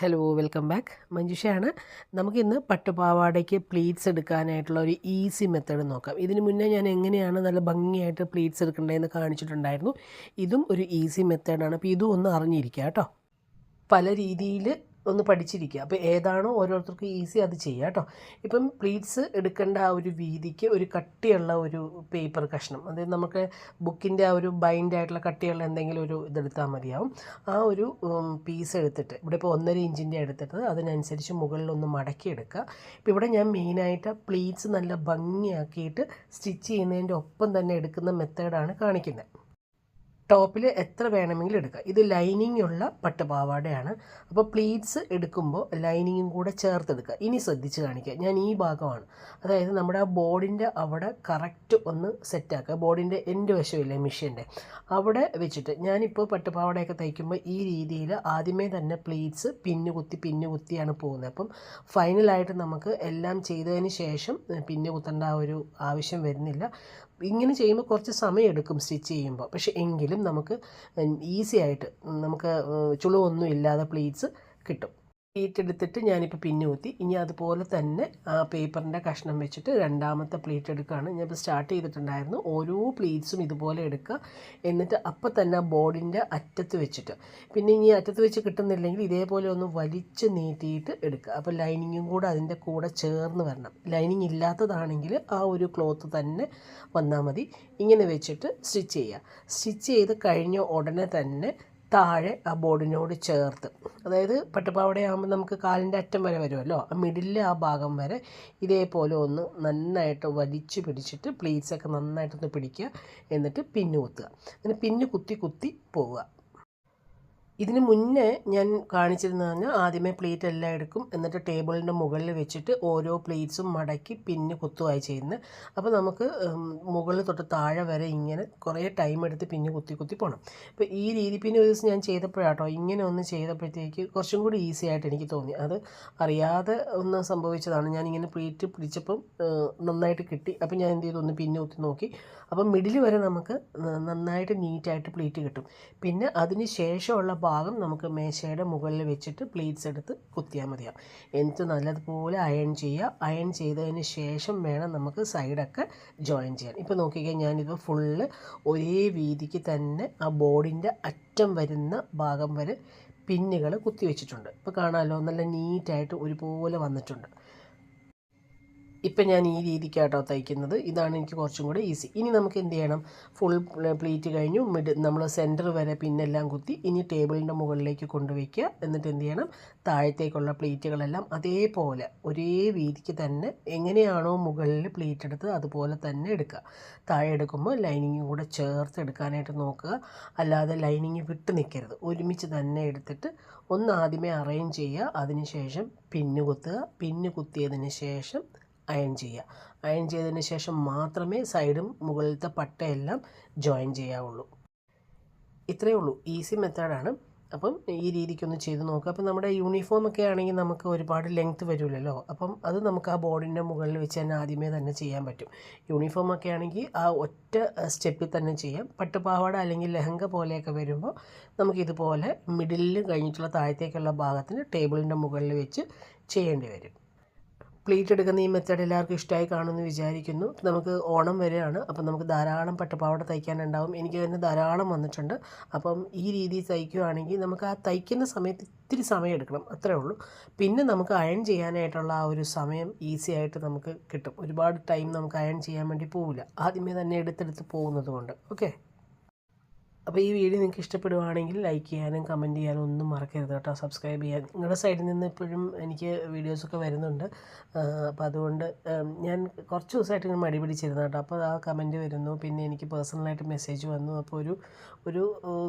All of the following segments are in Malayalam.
Hello welcome back മഞ്ജുഷയാണ്. നമുക്കിന്ന് പട്ടുപാവാടയ്ക്ക് പ്ലീറ്റ്സ് എടുക്കാനായിട്ടുള്ള ഒരു ഈസി മെത്തേഡ് നോക്കാം. ഇതിന് മുന്നേ ഞാൻ എങ്ങനെയാണ് നല്ല ഭംഗിയായിട്ട് പ്ലീറ്റ്സ് എടുക്കേണ്ടതെന്ന് കാണിച്ചിട്ടുണ്ടായിരുന്നു. ഇതും ഒരു ഈസി മെത്തേഡാണ് അപ്പോൾ ഇതും ഒന്ന് അറിഞ്ഞിരിക്കുക കേട്ടോ. പല രീതിയിൽ ഒന്ന് പഠിച്ചിരിക്കുക. അപ്പോൾ ഏതാണോ ഓരോരുത്തർക്കും ഈസി അത് ചെയ്യുക കേട്ടോ. ഇപ്പം പ്ലീറ്റ്സ് എടുക്കേണ്ട ആ ഒരു വീതിക്ക് ഒരു കട്ടിയുള്ള ഒരു പേപ്പർ കഷ്ണം അതായത് നമുക്ക് ബുക്കിന്റെ ആ ഒരു ബൈൻഡ് ആയിട്ടുള്ള കട്ടിയുള്ള എന്തെങ്കിലും ഒരു ഇതെടുത്താൽ മതിയാവും. ആ ഒരു പീസ് എടുത്തിട്ട് ഇവിടെ ഇപ്പോൾ ഒന്നര ഇഞ്ചിന്റെ എടുത്തിട്ട് അതിനനുസരിച്ച് മുകളിലൊന്ന് മടക്കി എടുക്കുക. ഇപ്പോൾ ഇവിടെ ഞാൻ മെയിനായിട്ട് പ്ലീറ്റ്സ് നല്ല ഭംഗിയാക്കിയിട്ട് സ്റ്റിച്ച് ചെയ്യുന്നതിന്റെ ഒപ്പം തന്നെ എടുക്കുന്ന മെത്തേഡാണ് കാണിക്കുന്നത്. ടോപ്പിൽ എത്ര വേണമെങ്കിലും എടുക്കാം. ഇത് ലൈനിങ് ഉള്ള പട്ടുപാവാടയാണ്. അപ്പോൾ പ്ലീറ്റ്സ് എടുക്കുമ്പോൾ ലൈനിങ്ങും കൂടെ ചേർത്തെടുക്കുക ഇനി ശ്രദ്ധിച്ച് കാണിക്കുക. ഞാൻ ഈ ഭാഗമാണ്. അതായത് നമ്മുടെ ആ ബോർഡിന്റെ അവിടെ കറക്റ്റ് ഒന്ന് സെറ്റാക്കുക ബോർഡിന്റെ എന്റെ വശമില്ലേ മിഷ്യന്റെ അവിടെ വെച്ചിട്ട് ഞാനിപ്പോൾ പട്ടുപാവാടയൊക്കെ തയ്ക്കുമ്പോൾ ഈ രീതിയിൽ ആദ്യമേ തന്നെ പ്ലീറ്റ്സ് പിന്നു കുത്തി പിന്നു കുത്തിയാണ് പോകുന്നത്. അപ്പം ഫൈനലായിട്ട് നമുക്ക് എല്ലാം ചെയ്തതിന് ശേഷം പിന്നു കുത്തേണ്ട ആ ഒരു ആവശ്യം വരുന്നില്ല. ഇങ്ങനെ ചെയ്യുമ്പോൾ കുറച്ച് സമയം എടുക്കും സ്റ്റിച്ച് ചെയ്യുമ്പോൾ. പക്ഷേ എങ്കിലും നമുക്ക് ഈസി ആയിട്ട് നമുക്ക് ചുളിവൊന്നും ഇല്ലാതെ പ്ലീറ്റ്സ് കിട്ടും. പ്ലേറ്റ് എടുത്തിട്ട് ഞാനിപ്പോൾ പിന്നെ കുത്തി ഇനി അതുപോലെ തന്നെ ആ പേപ്പറിന്റെ കഷ്ണം വെച്ചിട്ട് രണ്ടാമത്തെ പ്ലേറ്റ് എടുക്കുകയാണ്. ഞാനിപ്പോൾ സ്റ്റാർട്ട് ചെയ്തിട്ടുണ്ടായിരുന്നു. ഓരോ പ്ലീറ്റ്സും ഇതുപോലെ എടുക്കുക. എന്നിട്ട് അപ്പം തന്നെ ബോർഡിന്റെ അറ്റത്ത് വെച്ചിട്ട്. പിന്നെ ഇനി അറ്റത്ത് വെച്ച് കിട്ടുന്നില്ലെങ്കിൽ ഇതേപോലെ ഒന്ന് വലിച്ച് നീട്ടിയിട്ട് എടുക്കുക. അപ്പോൾ ലൈനിങ്ങും കൂടെ അതിന്റെ കൂടെ ചേർന്ന് വരണം. ലൈനിങ് ഇല്ലാത്തതാണെങ്കിൽ ആ ഒരു ക്ലോത്ത് തന്നെ വന്നാൽ മതി. ഇങ്ങനെ വെച്ചിട്ട് സ്റ്റിച്ച് ചെയ്യുക. സ്റ്റിച്ച് ചെയ്ത് കഴിഞ്ഞ ഉടനെ തന്നെ താഴെ ആ ബോർഡിനോട് ചേർത്ത്. അതായത് പട്ടുപാവടയാകുമ്പോൾ നമുക്ക് കാലിന്റെ അറ്റം വരെ വരുമല്ലോ? ആ മിഡിലെ ആ ഭാഗം വരെ ഇതേപോലെ ഒന്ന് നന്നായിട്ട് വലിച്ചു പിടിച്ചിട്ട് പ്ലീറ്റ്സൊക്കെ നന്നായിട്ടൊന്ന് പിടിക്കുക. എന്നിട്ട് പിന്നു കുത്തുക അങ്ങനെ പിന്നു കുത്തി കുത്തി പോവുക. ഇതിന് മുന്നേ ഞാൻ കാണിച്ചിരുന്നത് പറഞ്ഞാൽ ആദ്യമേ പ്ലേറ്റ് എല്ലാം എടുക്കും എന്നിട്ട് ടേബിളിന്റെ മുകളിൽ വെച്ചിട്ട് ഓരോ പ്ലേറ്റ്സും മടക്കി പിന്നെ കുത്തുവായി ചെയ്യുന്നത്. അപ്പോൾ നമുക്ക് മുകളിൽ തൊട്ട് താഴെ വരെ ഇങ്ങനെ കുറേ ടൈം എടുത്ത് പിന്നെ കുത്തി കുത്തി പോകണം. അപ്പോൾ ഈ രീതി പിന്നെ ഒരു ദിവസം ഞാൻ ചെയ്തപ്പോഴാട്ടോ ഇങ്ങനെ ഒന്ന് ചെയ്തപ്പോഴത്തേക്ക് കുറച്ചും കൂടി ഈസി ആയിട്ട് എനിക്ക് തോന്നി. അത് അറിയാതെ ഒന്ന് സംഭവിച്ചതാണ്. ഞാനിങ്ങനെ പ്ലേറ്റ് പിടിച്ചപ്പം നന്നായിട്ട് കിട്ടി. അപ്പോൾ ഞാൻ എന്ത് ചെയ്തു? ഒന്ന് പിന്നെ കുത്തി നോക്കി. അപ്പം മിഡിൽ വരെ നമുക്ക് നന്നായിട്ട് നീറ്റായിട്ട് പ്ലേറ്റ് കിട്ടും. പിന്നെ അതിന് ശേഷമുള്ള ഭാഗം നമുക്ക് മേശയുടെ മുകളിൽ വെച്ചിട്ട് പ്ലീറ്റ്സ് എടുത്ത് കുത്തിയാൽ മതിയാവും. എന്നിട്ട് നല്ലതുപോലെ അയൺ ചെയ്യുക. അയൺ ചെയ്തതിന് ശേഷം വേണം നമുക്ക് സൈഡൊക്കെ ജോയിൻ ചെയ്യാൻ. ഇപ്പോൾ നോക്കിക്കഴിഞ്ഞാൽ ഞാനിപ്പോൾ ഫുള്ള് ഒരേ വീതിക്ക് തന്നെ ആ ബോർഡിന്റെ അറ്റം വരുന്ന ഭാഗം വരെ പിന്നുകൾ കുത്തി വെച്ചിട്ടുണ്ട്. ഇപ്പോൾ കാണാമല്ലോ നല്ല നീറ്റായിട്ട് ഒരുപോലെ വന്നിട്ടുണ്ട്. ഇപ്പം ഞാൻ ഈ രീതിക്കാട്ടോ തയ്ക്കുന്നത്. ഇതാണ് എനിക്ക് കുറച്ചും കൂടെ ഈസി. ഇനി നമുക്ക് എന്ത് ചെയ്യണം? ഫുൾ പ്ലേറ്റ് കഴിഞ്ഞു. മിഡ് നമ്മൾ സെന്റർ വരെ പിന്നെല്ലാം കുത്തി ഇനി ടേബിളിന്റെ മുകളിലേക്ക് കൊണ്ടുവയ്ക്കുക. എന്നിട്ട് എന്ത് ചെയ്യണം? താഴത്തേക്കുള്ള പ്ലേറ്റുകളെല്ലാം അതേപോലെ ഒരേ വീതിക്ക് തന്നെ എങ്ങനെയാണോ മുകളിൽ പ്ലേറ്റ് എടുത്തത് അതുപോലെ തന്നെ എടുക്കുക. താഴെ എടുക്കുമ്പോൾ ലൈനിങ് കൂടെ ചേർത്ത് എടുക്കാനായിട്ട് നോക്കുക. അല്ലാതെ ലൈനിങ് വിട്ട് നിൽക്കരുത്. ഒരുമിച്ച് തന്നെ എടുത്തിട്ട് ഒന്ന് ആദ്യമേ അറേഞ്ച് ചെയ്യുക. അതിനുശേഷം പിന്നു കുത്തുക. പിന്നു കുത്തിയതിന് ശേഷം അയൺ ചെയ്യുക. അയൺ ചെയ്തതിന് ശേഷം മാത്രമേ സൈഡും മുകളിലത്തെ പട്ടയെല്ലാം ജോയിൻ ചെയ്യാവുള്ളൂ. ഇത്രയേ ഉള്ളൂ. ഈസി മെത്തേഡാണ്. അപ്പം ഈ രീതിക്കൊന്ന് ചെയ്ത് നോക്കുക. അപ്പം നമ്മുടെ യൂണിഫോം ഒക്കെ ആണെങ്കിൽ നമുക്ക് ഒരുപാട് ലെങ്ത്ത് വരില്ലല്ലോ. അപ്പം അത് നമുക്ക് ആ ബോർഡിന്റെ മുകളിൽ വെച്ച് തന്നെ ആദ്യമേ തന്നെ ചെയ്യാൻ പറ്റും. യൂണിഫോം ഒക്കെ ആണെങ്കിൽ ആ ഒറ്റ സ്റ്റെപ്പിൽ തന്നെ ചെയ്യാം. പട്ടുപാവാട അല്ലെങ്കിൽ ലെഹങ്ക പോലെയൊക്കെ വരുമ്പോൾ നമുക്കിതുപോലെ മിഡിലിൽ കഴിഞ്ഞിട്ടുള്ള താഴത്തേക്കുള്ള ഭാഗത്തിന് ടേബിളിന്റെ മുകളിൽ വെച്ച് ചെയ്യേണ്ടി വരും. പ്ലീറ്റ് എടുക്കുന്ന ഈ മെത്തേഡ് എല്ലാവർക്കും ഇഷ്ടമായി കാണുമെന്ന് വിചാരിക്കുന്നു. നമുക്ക് ഓണം വരെയാണ്. അപ്പം നമുക്ക് ധാരാളം പട്ടുപാവട തയ്ക്കാനുണ്ടാവും. എനിക്ക് തന്നെ ധാരാളം വന്നിട്ടുണ്ട്. അപ്പം ഈ രീതിയിൽ തയ്ക്കുകയാണെങ്കിൽ നമുക്ക് ആ തയ്ക്കുന്ന സമയത്ത് ഇത്തിരി സമയം എടുക്കണം. അത്രേ ഉള്ളൂ. പിന്നെ നമുക്ക് അയൺ ചെയ്യാനായിട്ടുള്ള ആ ഒരു സമയം ഈസി ആയിട്ട് നമുക്ക് കിട്ടും. ഒരുപാട് ടൈം നമുക്ക് അയൺ ചെയ്യാൻ വേണ്ടി പോവില്ല. ആദ്യമേ തന്നെ എടുത്തെടുത്ത് പോകുന്നത് കൊണ്ട്. ഓക്കെ അപ്പോൾ ഈ വീഡിയോ നിങ്ങൾക്ക് ഇഷ്ടപ്പെടുവാണെങ്കിൽ ലൈക്ക് ചെയ്യാനും കമന്റ് ചെയ്യാനും ഒന്നും മറക്കരുത് കേട്ടോ. സബ്സ്ക്രൈബ് ചെയ്യാൻ. നിങ്ങളുടെ സൈഡിൽ നിന്ന് ഇപ്പോഴും എനിക്ക് വീഡിയോസൊക്കെ വരുന്നുണ്ട്. അപ്പോൾ അതുകൊണ്ട് ഞാൻ കുറച്ച് ദിവസമായിട്ട് ഇങ്ങനെ മടി പിടിച്ചിരുന്നു കേട്ടോ. അപ്പോൾ ആ കമന്റ് വരുന്നു. പിന്നെ എനിക്ക് പേഴ്സണലായിട്ട് മെസ്സേജ് വന്നു. അപ്പോൾ ഒരു ഒരു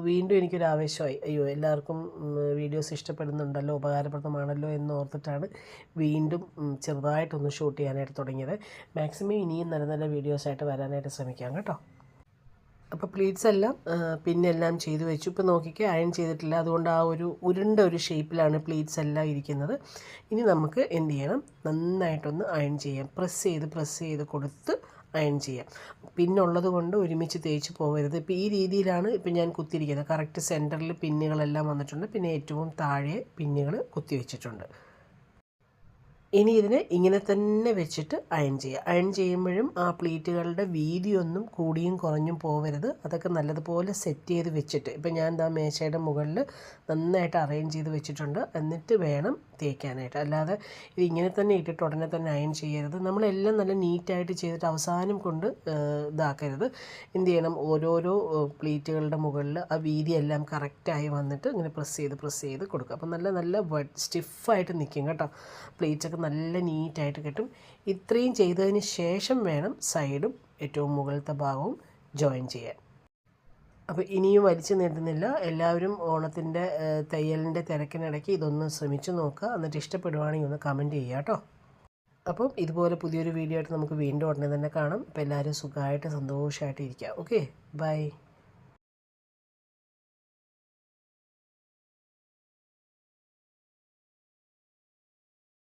വീണ്ടും എനിക്കൊരു ആവേശമായി. അയ്യോ എല്ലാവർക്കും വീഡിയോസ് ഇഷ്ടപ്പെടുന്നുണ്ടല്ലോ ഉപകാരപ്രദമാണല്ലോ എന്ന് ഓർത്തിട്ടാണ് വീണ്ടും ചെറുതായിട്ടൊന്ന് ഷൂട്ട് ചെയ്യാനായിട്ട് തുടങ്ങിയത്. മാക്സിമം ഇനിയും നല്ല നല്ല വീഡിയോസായിട്ട് വരാനായിട്ട് ശ്രമിക്കാം കേട്ടോ. അപ്പോൾ പ്ലീറ്റ്സ് എല്ലാം പിന്നെ എല്ലാം ചെയ്തു വെച്ചു. ഇപ്പോൾ നോക്കിക്കേ അയൺ ചെയ്തിട്ടില്ല. അതുകൊണ്ട് ആ ഒരു ഉരുണ്ട ഒരു ഷേപ്പിലാണ് പ്ലീറ്റ്സ് എല്ലാം ഇരിക്കുന്നത്. ഇനി നമുക്ക് എന്ത് ചെയ്യണം? നന്നായിട്ടൊന്ന് അയൺ ചെയ്യാം. പ്രസ് ചെയ്ത് പ്രസ് ചെയ്ത് കൊടുത്ത് അയൺ ചെയ്യാം. പിന്നുള്ളത് കൊണ്ട് ഒരുമിച്ച് തേച്ച് പോകരുത് ഇപ്പോൾ ഈ രീതിയിലാണ് ഇപ്പം ഞാൻ കുത്തിയിരിക്കുന്നത്. കറക്റ്റ് സെന്ററിൽ പിന്നുകളെല്ലാം വന്നിട്ടുണ്ട്. പിന്നെ ഏറ്റവും താഴെ പിന്നുകൾ കുത്തി വെച്ചിട്ടുണ്ട്. ഇനി ഇതിനെ ഇങ്ങനെ തന്നെ വെച്ചിട്ട് അയൺ ചെയ്യുക. അയൺ ചെയ്യുമ്പോഴും ആ പ്ലീറ്റുകളുടെ വീതിയൊന്നും കൂടിയും കുറഞ്ഞും പോകരുത് അതൊക്കെ നല്ലതുപോലെ സെറ്റ് ചെയ്ത് വെച്ചിട്ട്. ഇപ്പം ഞാൻ എന്താ മേശയുടെ മുകളിൽ നന്നായിട്ട് അറേഞ്ച് ചെയ്ത് വെച്ചിട്ടുണ്ട്. എന്നിട്ട് വേണം തേക്കാനായിട്ട്. അല്ലാതെ ഇത് ഇങ്ങനെ തന്നെ ഇട്ടിട്ട് ഉടനെ തന്നെ അയൺ ചെയ്യരുത്. നമ്മളെല്ലാം നല്ല നീറ്റായിട്ട് ചെയ്തിട്ട് അവസാനം കൊണ്ട് ഇതാക്കരുത്. എന്ത് ചെയ്യണം? ഓരോരോ പ്ലീറ്റുകളുടെ മുകളിൽ ആ വീതിയെല്ലാം കറക്റ്റായി വന്നിട്ട് ഇങ്ങനെ പ്രസ് ചെയ്ത് പ്രസ് ചെയ്ത് കൊടുക്കുക. അപ്പം നല്ല നല്ല സ്റ്റിഫായിട്ട് നിൽക്കും കേട്ടോ. പ്ലീറ്റ്സൊക്കെ നല്ല നീറ്റായിട്ട് കിട്ടും. ഇത്രയും ചെയ്തതിന് ശേഷം വേണം സൈഡും ഏറ്റവും മുകളിലത്തെ ഭാഗവും ജോയിൻ ചെയ്യാൻ. അപ്പോൾ ഇനിയും വലിച്ചു നീട്ടുന്നില്ല. എല്ലാവരും ഓണത്തിന്റെ തയ്യലിന്റെ തിരക്കിനിടയ്ക്ക് ഇതൊന്ന് ശ്രമിച്ചു നോക്കുക. എന്നിട്ട് ഇഷ്ടപ്പെടുവാണെങ്കിൽ ഒന്ന് കമന്റ് ചെയ്യുക കേട്ടോ. അപ്പം ഇതുപോലെ പുതിയൊരു വീഡിയോ ആയിട്ട് നമുക്ക് വീണ്ടും ഉടനെ തന്നെ കാണാം. അപ്പോൾ എല്ലാവരും സുഖമായിട്ട് സന്തോഷമായിട്ട് ഇരിക്കുക ഓക്കെ ബൈ